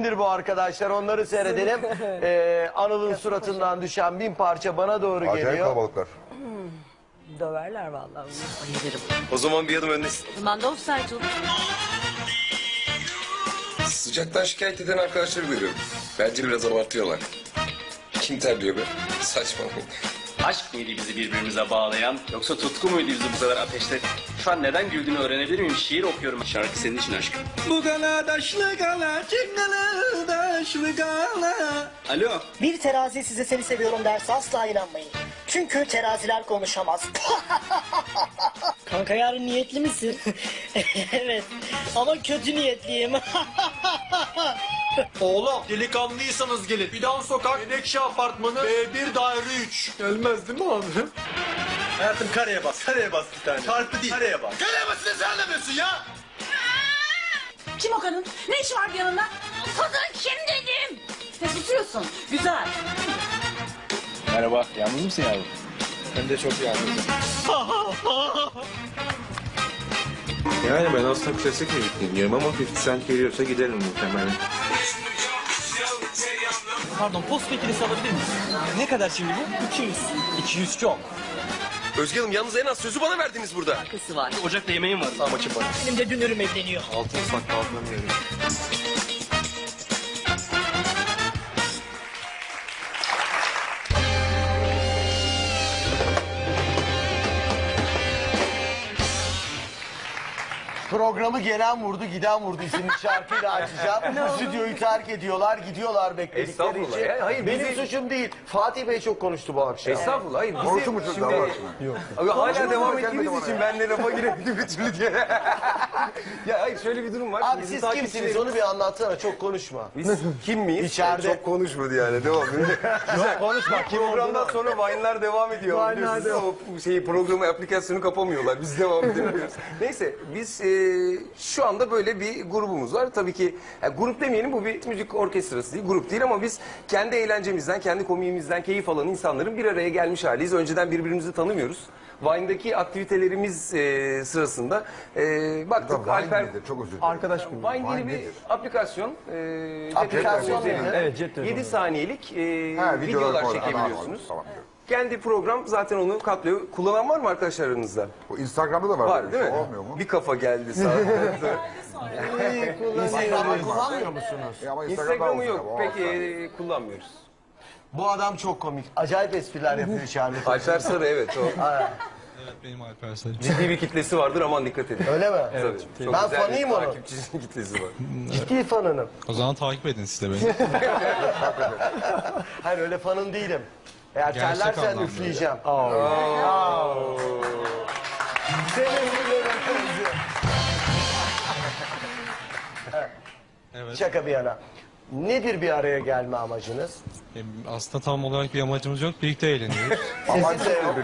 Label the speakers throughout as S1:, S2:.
S1: Nedir bu arkadaşlar onları seyredelim. Ee, Anıl'ın suratından düşen bin parça bana doğru
S2: Acayip
S1: geliyor.
S2: kalabalıklar.
S3: Döverler vallahi. Bayılırım.
S4: O zaman bir adım öndesin.
S3: Ben de offside olur.
S4: Sıcaktan şikayet eden arkadaşları görüyorum. Bence biraz abartıyorlar. Kim terliyor be? Saçmalamayın.
S5: Aşk mıydı bizi birbirimize bağlayan yoksa tutku muydu bizi bu kadar ateşte? Şu an neden güldüğünü öğrenebilir miyim? Şiir okuyorum. Şarkı senin için aşkım. Bu gala daşlı gala, çıkgalı daşlı gala. Alo.
S6: Bir terazi size seni seviyorum derse asla inanmayın. Çünkü teraziler konuşamaz. Kanka yarın niyetli misin? evet ama kötü niyetliyim.
S7: Oğlum delikanlıysanız gelin. Fidan Sokak, Menekşe Apartmanı, B1 Daire 3. Gelmez değil mi abi? Hayatım kareye bas, kareye bas bir tane. Çarpı değil, kareye bas. Kareye basını sen anlamıyorsun ya.
S3: Kim o kadın? Ne işi var yanında? Kadın kim dedim? Ne tutuyorsun? Güzel.
S5: Merhaba. Yalnız mısın yavrum?
S7: Ben de çok yalnızım.
S8: Yani ben aslında klasik müzik dinliyorum ama 50 Cent geliyorsa gidelim muhtemelen.
S9: Pardon post makinesi alabilir miyiz? Ne kadar şimdi bu? 200. 200 çok.
S4: Özge Hanım yalnız en az sözü bana verdiniz burada.
S3: Kızı var.
S5: Ocakta yemeğim var. Maçı var.
S6: Benim de dünürüm evleniyor.
S8: Altın saklı atlamıyorum.
S1: Programı gelen vurdu giden vurdu isimli şarkıyla açacağım. Stüdyoyu terk ediyorlar gidiyorlar bekledikleri
S4: Estağfurullah
S1: için.
S4: ya, hayır,
S1: Benim
S4: bizi-
S1: suçum değil. Fatih Bey çok konuştu bu akşam.
S4: Estağfurullah. Hayır, bizi
S2: Konuştu mu çocuklar Allah aşkına?
S4: Abi hala devam
S2: bana
S4: için ben de lafa giremedim bir türlü diye. ya hayır şöyle bir durum var.
S1: Abi
S4: Bizim
S1: siz kimsiniz
S4: takipçilerimiz-
S1: onu bir anlatsana çok konuşma.
S4: Biz kim miyiz?
S1: İçeride-
S4: Çok konuşmadı yani devam. Güzel.
S1: konuşma, kim
S4: Programdan
S1: olduğunu-
S4: sonra Vine'lar devam ediyor.
S1: Vine'lar
S4: biliyorsunuz.
S1: devam.
S4: O şeyi programı aplikasyonu kapamıyorlar. Biz devam ediyoruz. Neyse biz e, şu anda böyle bir grubumuz var. Tabii ki yani grup demeyelim bu bir müzik orkestrası değil, grup değil ama biz kendi eğlencemizden, kendi komiğimizden keyif alan insanların bir araya gelmiş haliyiz. Önceden birbirimizi tanımıyoruz. Vine'daki aktivitelerimiz e, sırasında e, baktık
S2: Vine
S4: Alper
S2: nedir? Çok özür dilerim.
S4: Arkadaş mı? Vine,
S2: Vine
S4: diye bir
S2: nedir?
S4: aplikasyon. E,
S1: Aplikasyon
S4: cep
S1: nedir?
S4: Evet, 7 saniyelik e,
S2: Ha,
S4: videolar
S2: koy-
S4: çekebiliyorsunuz.
S2: Tamam, tamam.
S4: Kendi program zaten onu katlıyor. Kullanan var mı arkadaşlar aranızda?
S2: Bu Instagram'da da var.
S4: Var
S2: böyle
S4: değil
S2: bir
S4: mi?
S2: şey, Olmuyor mu?
S4: Bir kafa geldi sağ
S1: Instagram'ı kullanmıyor musunuz?
S2: Ya ama Instagram'da
S4: Instagram'ı yok.
S2: ama,
S4: Pek
S2: olsun.
S4: e, kullanmıyoruz.
S1: Bu adam çok komik. Acayip espriler yapıyor içeride.
S4: Alper Sarı evet o.
S8: Benim Alper Sarı.
S4: Ciddi bir kitlesi vardır aman dikkat edin.
S1: Öyle mi?
S4: Tabii. Çok
S1: Ben
S4: güzel bir
S1: fanıyım onun.
S4: Takipçi kitlesi var.
S1: Ciddi fanınım.
S8: O zaman takip edin siz de beni.
S1: Hayır öyle fanın değilim. Eğer
S8: Gerçek
S1: terlersen
S8: anlamda.
S1: üfleyeceğim. Biliyorum.
S8: Evet.
S1: Şaka bir yana. Nedir bir araya gelme amacınız?
S8: E, Aslında tam olarak bir amacımız yok. Birlikte eğleniyoruz.
S1: De yok.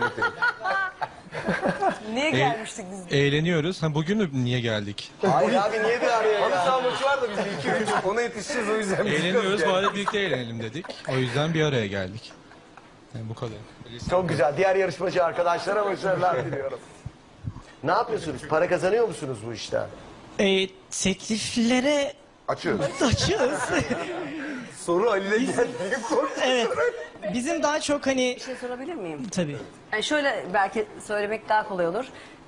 S3: Niye
S8: E-
S3: gelmiştik biz?
S8: eğleniyoruz. Ha, bugün mü niye geldik?
S1: Hayır abi niye bir araya
S4: Halı saha maçı var da biz iki üç ona yetişeceğiz o yüzden. biz
S8: Eğleniyoruz
S4: biraz
S8: bari birlikte eğlenelim dedik. O yüzden bir araya geldik. Yani bu kadar.
S1: Çok güzel. Diğer yarışmacı arkadaşlara başarılar diliyorum. Ne yapıyorsunuz? Para kazanıyor musunuz bu işten?
S6: e, tekliflere
S2: Açığız.
S6: açığız.
S4: Soru Halil'e geldi.
S6: evet. Bizim daha çok hani
S3: Bir şey sorabilir miyim?
S6: tabii.
S3: Yani şöyle belki söylemek daha kolay olur.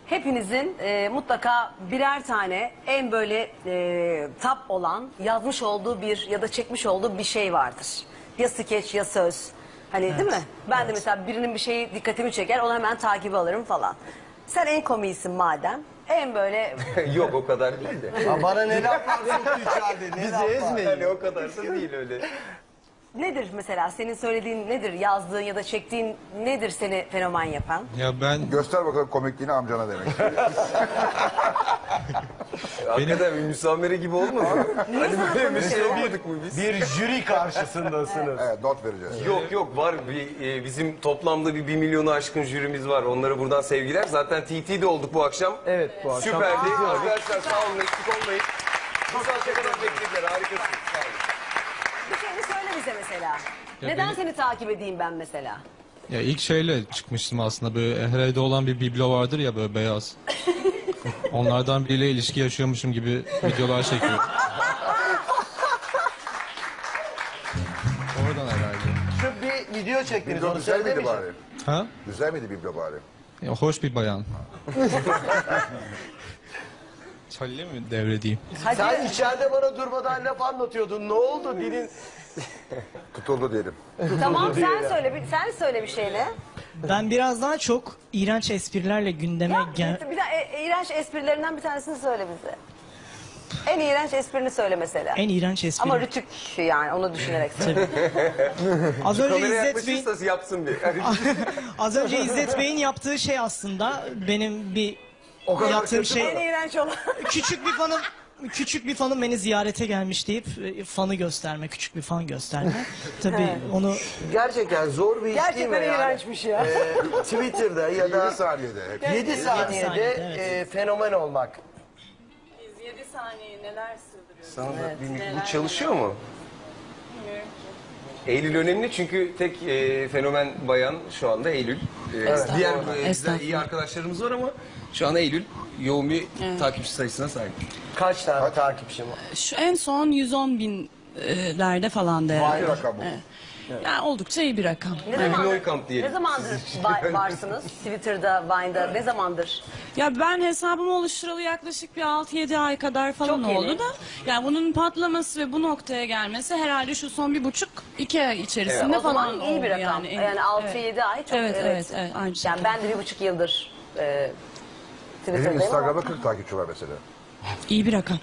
S3: Hepinizin e, mutlaka birer tane en böyle e, tap olan yazmış olduğu bir ya da çekmiş olduğu bir şey vardır. Ya skeç ya söz. Hani değil mi? Ben de mesela birinin bir şeyi dikkatimi çeker onu hemen takibe alırım falan. Sen en komisin madem. En böyle
S4: Yok o kadar değil de.
S1: Ya bana ne laf var? Ne laf var?
S4: Yani o kadar da değil öyle.
S3: Nedir mesela senin söylediğin nedir? Yazdığın ya da çektiğin nedir seni fenomen yapan?
S8: Ya ben
S2: Göster bakalım komikliğini amcana demek.
S4: Hakikaten bir müsamere gibi olmadı mı? hani böyle bir şey olmadık mı biz?
S1: Bir jüri karşısındasınız.
S2: evet not vereceğiz.
S4: Yok yok var bir, e, bizim toplamda bir 1 milyonu aşkın jürimiz var. Onlara buradan sevgiler. Zaten TT'de olduk bu akşam.
S1: Evet bu akşam.
S4: Süperdi. Arkadaşlar sağ olun eksik olmayın. Bu saate kadar beklediler harikasınız. Sağ olun
S3: teyze mesela. Ya Neden
S8: beni-
S3: seni takip edeyim ben mesela?
S8: Ya ilk şeyle çıkmıştım aslında böyle e, her evde olan bir biblo vardır ya böyle beyaz. Onlardan biriyle ilişki yaşıyormuşum gibi videolar çekiyor. Oradan herhalde.
S1: Şu bir video çektiniz onu
S2: güzel miydi bari?
S10: Ha?
S2: Güzel miydi biblo bari?
S10: Ya hoş bir bayan. Halil'e mi devredeyim? Hadi.
S1: Sen içeride bana durmadan laf anlatıyordun. Ne oldu dilin?
S2: Tutuldu diyelim.
S3: Tamam sen söyle bir, sen söyle bir şeyle.
S6: Ben biraz daha çok iğrenç esprilerle gündeme
S3: Ya,
S6: gel...
S3: bir, bir de e, iğrenç esprilerinden bir tanesini söyle bize. En iğrenç esprini söyle mesela.
S6: En iğrenç espri.
S3: Ama rütük yani onu düşünerek söyle.
S6: Az önce İzzet Bey'in
S4: yaklaşırsa yapsın bir.
S6: az önce İzzet Bey'in yaptığı şey aslında benim bir yaptığım
S3: en
S6: şey
S3: iğrenç olan.
S6: küçük bir fanım küçük bir fanım beni ziyarete gelmiş deyip e, fanı gösterme, küçük bir fan gösterme. Tabii onu
S1: Gerçekten zor bir iş değil mi?
S3: Gerçekten
S1: yani?
S3: iğrençmiş ya.
S1: Ee, Twitter'da ya
S2: 7
S1: da
S2: saniyede. Hep
S1: 7 saniyede
S6: saniyede, evet.
S1: e, fenomen olmak.
S11: Biz 7 saniye neler sığdırıyoruz.
S4: Sana da bir- bu çalışıyor mu? Eylül önemli çünkü tek e, fenomen bayan şu anda Eylül. E, Diğer e, güzel iyi arkadaşlarımız var ama şu anda Eylül yoğun bir takipçi sayısına sahip.
S1: Kaç tane takipçim var?
S11: Şu en son 110 binlerde falan da
S2: Aynı rakam bu.
S11: Yani oldukça iyi bir rakam.
S3: Ne
S4: Pinoy
S3: zamandır,
S4: Camp diyelim.
S3: ne zamandır va- varsınız? Twitter'da, Vine'da ne zamandır?
S11: Ya ben hesabımı oluşturalı yaklaşık bir 6-7 ay kadar falan
S3: Çok yeni.
S11: oldu da. Yani bunun patlaması ve bu noktaya gelmesi herhalde şu son bir buçuk iki ay içerisinde
S3: o zaman
S11: falan
S3: iyi bir
S11: oldu
S3: rakam.
S11: yani.
S3: Yani, 6-7
S11: Evet.
S3: ay çok
S11: Evet, evet, evet, aynı
S3: Yani
S11: şekilde.
S3: ben de bir buçuk yıldır e,
S2: Benim
S3: Twitter'dayım
S2: Instagram'da
S3: ama
S2: 40 takipçi var mesela.
S11: İyi bir rakam.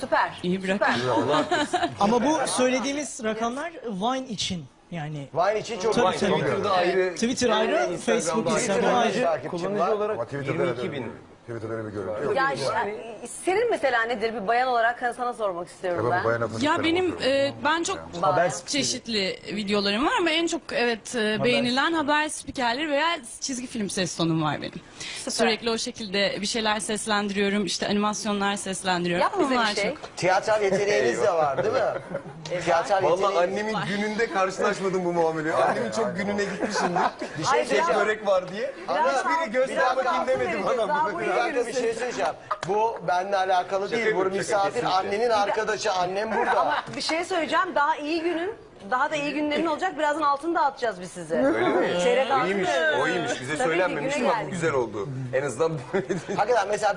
S3: süper.
S11: İyi bir rakam.
S6: ama bu söylediğimiz rakamlar Vine için yani
S1: Vine için çok
S6: Tabii,
S1: Vine
S6: tabii.
S1: çok
S4: Twitter'da ayrı,
S6: Twitter ayrı,
S4: Instagram'da
S6: Facebook,
S4: ayrı.
S6: Instagram ayrı.
S2: Ama Twitter'da
S4: 22 bin.
S2: Twitter'da öyle bir görüntü yok.
S3: Ya yani, senin mesela nedir bir bayan olarak hani sana sormak istiyorum
S2: Ya ben
S3: ben.
S11: Ya benim e, ben çok çeşitli videolarım var ama en çok evet e, beğenilen haber spikerleri veya çizgi film ses tonum var benim. Sürekli o şekilde bir şeyler seslendiriyorum, işte animasyonlar seslendiriyorum.
S3: Yap bize
S11: Onlar
S3: bir şey.
S11: çok-
S1: Tiyatral yeteneğiniz de var değil mi? Tiyatral
S4: Vallahi
S1: yeteneğiniz
S4: annemin gününde karşılaşmadım bu muameleyi. Annemin çok gününe gitmişimdir. Bir
S3: Ay,
S4: şey tek
S3: biraz-
S4: börek var diye.
S3: Biraz
S4: Ama
S3: daha-
S4: biri göster bakayım
S3: daha
S4: demedi
S3: altı
S4: bana.
S3: Daha bu İyi
S1: dakika bir şey söyleyeceğim. Bu benimle alakalı değil. Bu misafir annenin arkadaşı. Annem burada.
S3: Ama bir şey söyleyeceğim daha iyi günün daha da iyi günlerin olacak. Birazdan altını dağıtacağız biz size.
S4: Öyle mi?
S3: Çeyrek
S4: O
S3: altın
S4: iyiymiş, o iyiymiş. Bize
S3: Tabii ki,
S4: söylenmemiş
S3: güne
S4: ama bu güzel oldu. En azından böyle
S1: Hakikaten mesela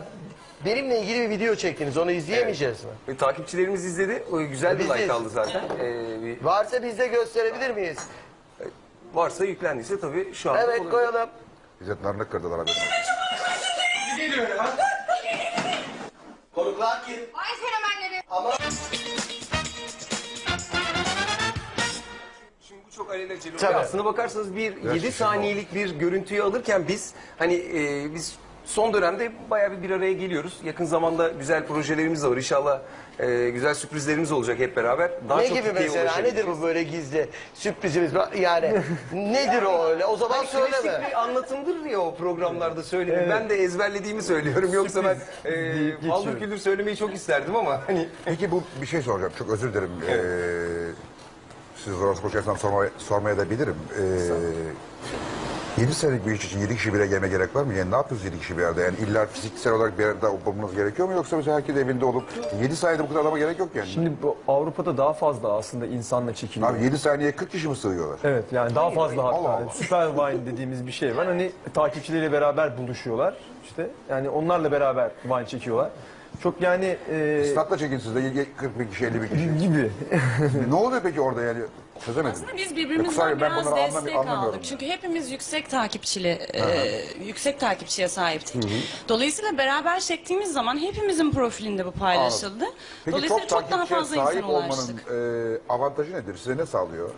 S1: benimle ilgili bir video çektiniz. Onu izleyemeyeceğiz mi?
S4: E, Takipçilerimiz izledi. O güzel bir
S1: Biz de
S4: like aldı zaten. Ee, bir,
S1: Varsa biz de gösterebilir miyiz?
S4: varsa yüklendiyse tabii şu anda
S1: Evet
S4: olabilir.
S1: koyalım.
S2: İzzet narını kırdılar haberin olsun.
S1: Konuklar kim?
S11: Ay fenomenleri.
S4: Şimdi bu çok alelacele.
S1: Tabii.
S4: Aslına bakarsanız bir
S2: Biraz
S4: 7
S2: şişman
S4: saniyelik bir görüntüyü alırken biz hani e, biz son dönemde bayağı bir bir araya geliyoruz. Yakın zamanda güzel projelerimiz de var. İnşallah e, güzel sürprizlerimiz olacak hep beraber. Daha
S1: ne
S4: çok
S1: gibi
S4: kitleye
S1: mesela?
S4: ulaşabileceğiz.
S1: Nedir bu böyle gizli sürprizimiz? var? Yani nedir o öyle? O zaman
S4: Hani klasik
S1: söyleme.
S4: bir anlatımdır ya o programlarda söylenir. Ben de ezberlediğimi söylüyorum. Yoksa ben e, paldır küldür söylemeyi çok isterdim ama hani
S2: Peki bu bir şey soracağım. Çok özür dilerim. Ee, siz zorası koşarsam sormaya, sormaya da bilirim. Ee, 7 senelik bir iş için 7 kişi bir araya gelmeye gerek var mı? Yani ne yapıyoruz 7 kişi bir arada? Yani illa fiziksel olarak bir arada olmamız gerekiyor mu? Yoksa mesela herkes evinde olup 7 saniyede bu kadar adama gerek yok yani.
S12: Şimdi bu Avrupa'da daha fazla aslında insanla çekiliyor.
S2: Abi 7 saniyeye 40 kişi mi sığıyorlar?
S12: Evet yani daha fazla hatta.
S2: Allah Allah.
S12: Süper Vine dediğimiz bir şey var. Hani takipçileriyle beraber buluşuyorlar. İşte yani onlarla beraber Vine çekiyorlar. Çok yani e,
S2: Statla çekin siz de 40 bin kişi 50 bin kişi.
S12: gibi.
S2: ne oluyor peki orada yani? Çözemedim.
S11: Aslında biz
S2: Kusura
S11: birbirimizden
S2: ben
S11: biraz
S2: anlam-
S11: destek
S2: anlamıyorum
S11: aldık. Çünkü hepimiz yüksek takipçili, e, yüksek takipçiye sahiptik. Dolayısıyla beraber çektiğimiz zaman hepimizin profilinde bu paylaşıldı.
S2: Peki
S11: Dolayısıyla
S2: çok
S11: çok, daha
S2: takipçiye
S11: fazla
S2: sahip olmanın
S11: ulaştık.
S2: e, avantajı nedir? Size ne sağlıyor?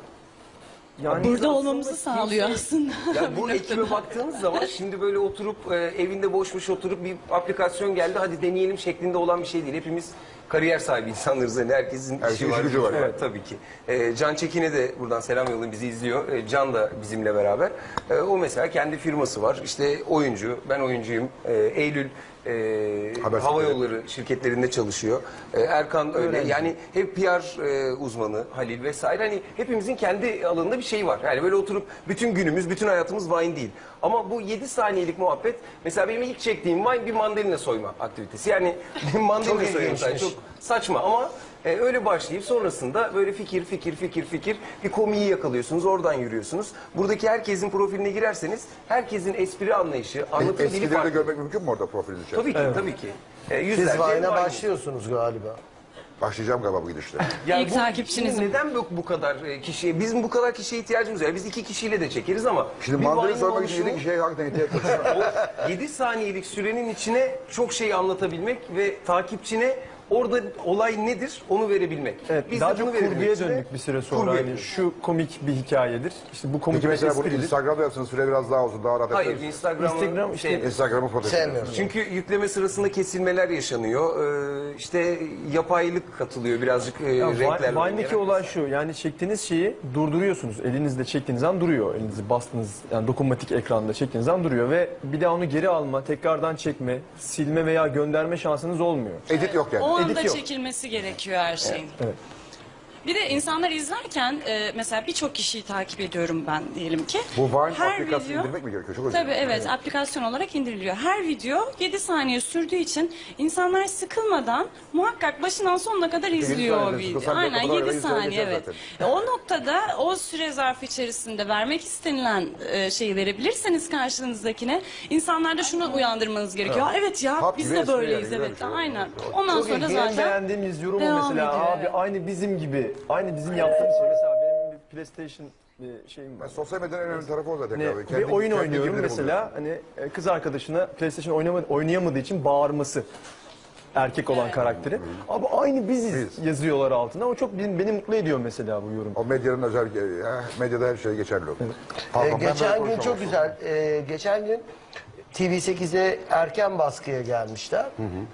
S12: Yani
S11: Burada olmamızı sağlıyor aslında.
S4: Ya bu ekibe baktığınız zaman şimdi böyle oturup e, evinde boş boş oturup bir aplikasyon geldi hadi deneyelim şeklinde olan bir şey değil. Hepimiz kariyer sahibi insanlarız. Yani herkesin
S2: Herkesin
S4: işi var.
S2: gücü var.
S4: Evet tabii ki. E, Can Çekin'e de buradan selam yollayın bizi izliyor. E, Can da bizimle beraber. E, o mesela kendi firması var. İşte oyuncu, ben oyuncuyum. E, Eylül e,
S2: Haber
S4: hava yolları şirketlerinde çalışıyor. E, Erkan öyle. Yani hep PR e, uzmanı Halil vesaire. Hani hepimizin kendi alanında bir şey var. Yani böyle oturup bütün günümüz, bütün hayatımız Vine değil. Ama bu 7 saniyelik muhabbet mesela benim ilk çektiğim Vine bir mandalina soyma aktivitesi. Yani mandalina
S1: Çok
S4: soyuyorum sadece.
S1: ilginçmiş.
S4: Çok saçma ama E, öyle başlayıp sonrasında böyle fikir fikir fikir fikir bir komiyi yakalıyorsunuz oradan yürüyorsunuz. Buradaki herkesin profiline girerseniz herkesin espri anlayışı, anlatım dili
S2: Eskileri de
S4: farklı.
S2: görmek mümkün mü orada profilin içerisinde?
S4: Tabii ki tabii ki. E,
S1: Siz
S4: yüzlerce
S1: Vine'a
S4: Vine.
S1: başlıyorsunuz galiba.
S2: Başlayacağım galiba bu gidişle.
S4: Yani
S11: İlk
S4: bu-
S11: takipçinizim.
S4: şimdi Neden bu, bu kadar e, kişiye, bizim bu kadar kişiye ihtiyacımız var. Biz iki kişiyle de çekeriz ama.
S2: Şimdi
S4: bir
S2: mandalina
S4: Vine'ın
S2: sormak için
S4: oluşumu-
S2: yedi kişiye hakikaten ihtiyaç var.
S4: o 7 saniyelik sürenin içine çok şey anlatabilmek ve takipçine orada olay nedir onu verebilmek.
S12: Evet,
S4: Biz
S12: daha
S4: de bunu
S12: çok
S4: verebilmek
S12: kurguya
S4: için de
S12: döndük bir süre sonra.
S4: kurgu
S12: Hani şu komik bir hikayedir. İşte bu komik
S2: Peki
S12: bir
S2: mesela bunu
S12: espridir.
S2: Instagram'da yapsanız süre biraz daha uzun, daha rahat
S4: Hayır
S2: edersiniz.
S4: Instagram'ı
S12: Instagram işte-
S4: şey-
S2: Instagram'ı
S1: Sevmiyorum.
S4: Çünkü yükleme sırasında kesilmeler yaşanıyor. Ee, işte yapaylık katılıyor birazcık e,
S12: Ya,
S4: renklerle.
S12: Vine- Vine'deki
S4: oynayarak.
S12: olay şu. Yani çektiğiniz şeyi durduruyorsunuz. Elinizle çektiğiniz an duruyor. Elinizi bastığınız yani dokunmatik ekranda çektiğiniz an duruyor ve bir daha onu geri alma, tekrardan çekme, silme veya gönderme şansınız olmuyor.
S2: Edit yok yani.
S11: Anda
S12: yok.
S11: çekilmesi gerekiyor her şeyin.
S12: Evet.
S11: Bir de insanlar izlerken e, mesela birçok kişiyi takip ediyorum ben diyelim ki.
S2: Bu Vine
S11: Her
S2: aplikasyonu
S11: video-
S2: indirmek mi gerekiyor? Çok özür
S11: Tabii
S2: dilerim.
S11: evet aplikasyon olarak indiriliyor. Her video 7 saniye sürdüğü için insanlar sıkılmadan muhakkak başından sonuna kadar izliyor o
S2: saniye
S11: video. Aynen
S2: kadar
S11: 7
S2: öyle
S11: saniye evet.
S2: zaten.
S11: E, O noktada o süre zarfı içerisinde vermek istenilen e, şeyi verebilirseniz karşınızdakine insanlarda şunu uyandırmanız gerekiyor. "Aa, Evet ya
S2: Hap
S11: biz
S2: gibi
S11: de
S2: espri
S11: böyleyiz
S2: yani, güzel
S11: evet
S2: bir şey.
S11: aynen. Ondan
S12: Çok
S11: sonra
S12: ilginç. En
S11: zaten
S12: beğendiğimiz yorum o
S11: devam
S12: mesela.
S11: ediyor,
S12: Abi
S11: evet.
S12: aynı bizim gibi. Aynı bizim yaptığımız şey. Mesela benim bir PlayStation bir şeyim var.
S2: Sosyal medyanın en önemli tarafı o zaten.
S12: Hani
S2: abi.
S12: bir
S2: Kendi-
S12: oyun
S2: kendi
S12: oynuyorum
S2: girdiğini
S12: mesela hani e, kız arkadaşına PlayStation oynama, oynayamadığı için bağırması erkek olan karakteri. Abi aynı biziz yazıyorlar altına. O çok beni, beni mutlu ediyor mesela bu yorum.
S2: O medyanın özel, e, medyada her şey geçerli olur.
S1: Ee,
S2: Pardon, ben böyle
S1: geçen gün
S2: konuşamam.
S1: çok güzel. Ee, geçen gün TV8'e erken baskıya gelmişler.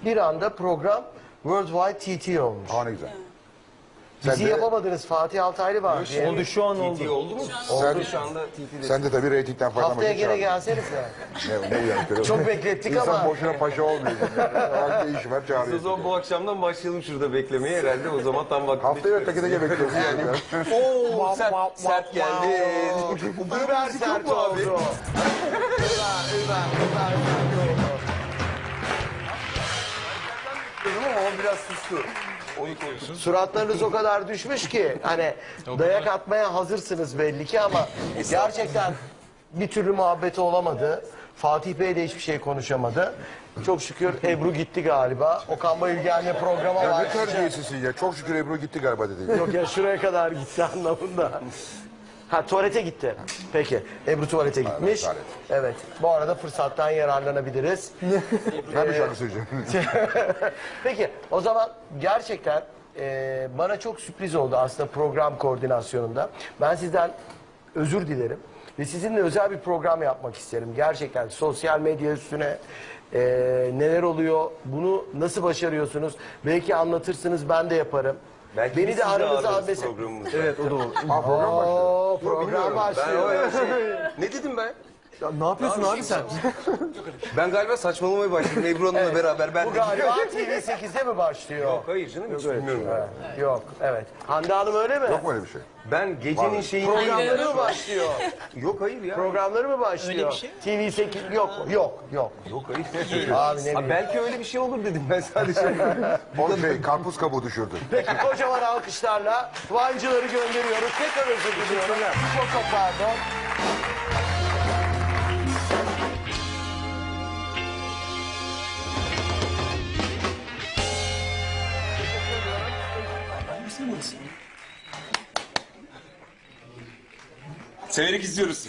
S1: Bir anda program Worldwide TT olmuş.
S2: Aa ne güzel.
S1: Bizi
S2: Sen de-
S1: yapamadınız. Fatih Altaylı var. diye.
S12: Oldu şu an
S4: TT
S12: oldu.
S4: oldu mu?
S2: Sen-
S4: Oldu şu anda TT'de.
S2: Sen de tabii reytingden faydalanmak
S1: Haftaya
S2: için
S1: gene
S2: çağırdın.
S1: gelsenize.
S2: Ne, ne yani,
S1: Çok beklettik
S2: İnsan
S1: ama.
S2: boşuna paşa olmuyor. Hangi iş var
S4: O
S2: çağırıyorsun.
S4: zaman bu akşamdan başlayalım şurada beklemeye herhalde o zaman tam vaktinde.
S2: Haftaya öteki de bekliyoruz yani.
S4: Oo sert, sert geldi.
S1: Über sert oldu. Sert oldu.
S4: Ama o biraz sustu.
S1: Suratlarınız o kadar düşmüş ki hani dayak atmaya hazırsınız belli ki ama gerçekten bir türlü muhabbeti olamadı. Fatih Bey de hiçbir şey konuşamadı. Çok şükür Ebru gitti galiba. Okan Bayülgen'le programa
S2: Ya
S1: var.
S2: ne terbiyesizsin ya. Çok şükür Ebru gitti galiba dedi.
S1: Yok ya şuraya kadar gitti anlamında. Ha tuvalete gitti. Peki. Ebru tuvalete gitmiş.
S2: tuvalet.
S1: Evet. Bu arada fırsattan yararlanabiliriz.
S2: Ben bir şarkı söyleyeceğim.
S1: Peki o zaman gerçekten e, bana çok sürpriz oldu aslında program koordinasyonunda. Ben sizden özür dilerim ve sizinle özel bir program yapmak isterim. Gerçekten sosyal medya üstüne e, neler oluyor, bunu nasıl başarıyorsunuz? Belki anlatırsınız ben de yaparım.
S4: Belki
S1: Beni de
S4: sizi
S1: aranıza
S4: programımızda.
S12: Evet o da olur.
S2: Aa program başlıyor.
S4: Ben o öyle şey- Ne dedim ben?
S12: Ya ne yapıyorsun abi sen?
S4: Ben galiba saçmalamaya başladım Ebru Hanım'la beraber. Ben
S1: Bu
S4: de-
S1: galiba TV8'de mi başlıyor?
S4: Yok hayır canım hiç bilmiyorum. ben.
S1: Yok, evet. Hande Hanım öyle mi?
S2: Yok mu öyle bir şey?
S4: Ben gecenin şeyini...
S1: Programları mı başlıyor?
S4: Yok hayır ya.
S1: Programları mı başlıyor?
S6: Öyle bir şey
S1: TV8 yok, yok, yok.
S4: Yok hayır.
S1: Abi ne bileyim.
S4: Belki öyle bir şey olur dedim ben sadece.
S2: O şey karpuz kabuğu düşürdü.
S1: Peki kocaman alkışlarla Vancıları gönderiyoruz. Tekrar özür diliyorum. Çok çok pardon.
S8: Severek izliyoruz.